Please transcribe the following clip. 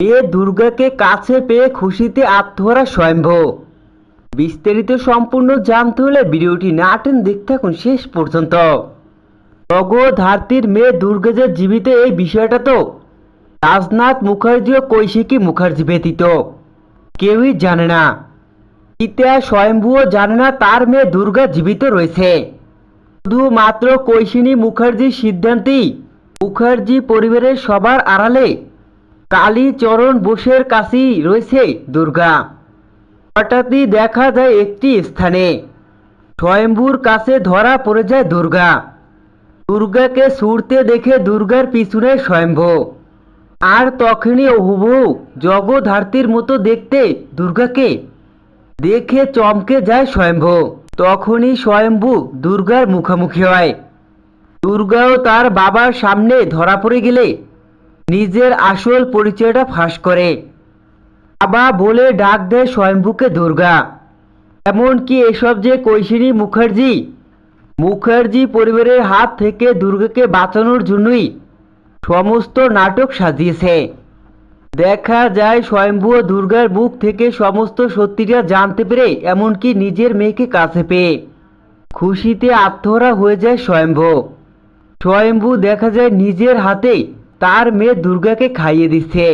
এ দুর্গাকে কাছে পেয়ে খুশিতে আত্মহারা স্বয়ম্ভ। বিস্তারিত সম্পূর্ণ জানতে হলে ভিডিওটি না টেন দেখতে থাকুন শেষ পর্যন্ত। জগধার্তীর মেয়ে দুর্গা যে জীবিত এই বিষয়টা তো রাজনাথ মুখার্জি ও কৈশিকী মুখার্জি ব্যতীত কেউই জানে না। ইতিহাস স্বয়ম্ভুও জানে না তার মেয়ে দুর্গা জীবিত রয়েছে। শুধুমাত্র কৈশিনী মুখার্জির সিদ্ধান্তেই মুখার্জি পরিবারের সবার আড়ালে কালীচরণ বোসের কাছেই রয়েছে দুর্গা। হঠাৎই দেখা যায় একটি স্থানে। স্বয়ম্ভুর কাছে ধরা পড়ে যায় দুর্গা। দুর্গাকে ছুটতে দেখে দুর্গার পিছনে স্বয়ম্ভ। আর তখনই হুবহু জগধার্তীর মতো দেখতে দুর্গাকে। দেখে চমকে যায় স্বয়ম্ভ। তখনই স্বয়ম্ভু দুর্গার মুখোমুখি হয়। দুর্গাও তার বাবার সামনে ধরা পড়ে গেলে নিজের আসল পরিচয়টা ফাঁস করে। বাবা বলে ডাক দেয় স্বয়ম্ভুকে দুর্গা। এমনকি এসব যে কৈশিনী মুখার্জি মুখার্জি পরিবারের হাত থেকে দুর্গাকে বাঁচানোর জন্যই সমস্ত নাটক সাজিয়েছে। দেখা যায় স্বয়ম্ভু দুর্গার মুখ থেকে সমস্ত সত্যিটা জানতে পেরে এমনকি নিজের মেয়েকে কাছে পেয়ে খুশিতে আত্মহরা হয়ে যায় স্বয়ম্ভু স্বয়ম্ভু দেখা যায় নিজের হাতে তার মেয়ে দুর্গাকে খাইয়ে দিচ্ছে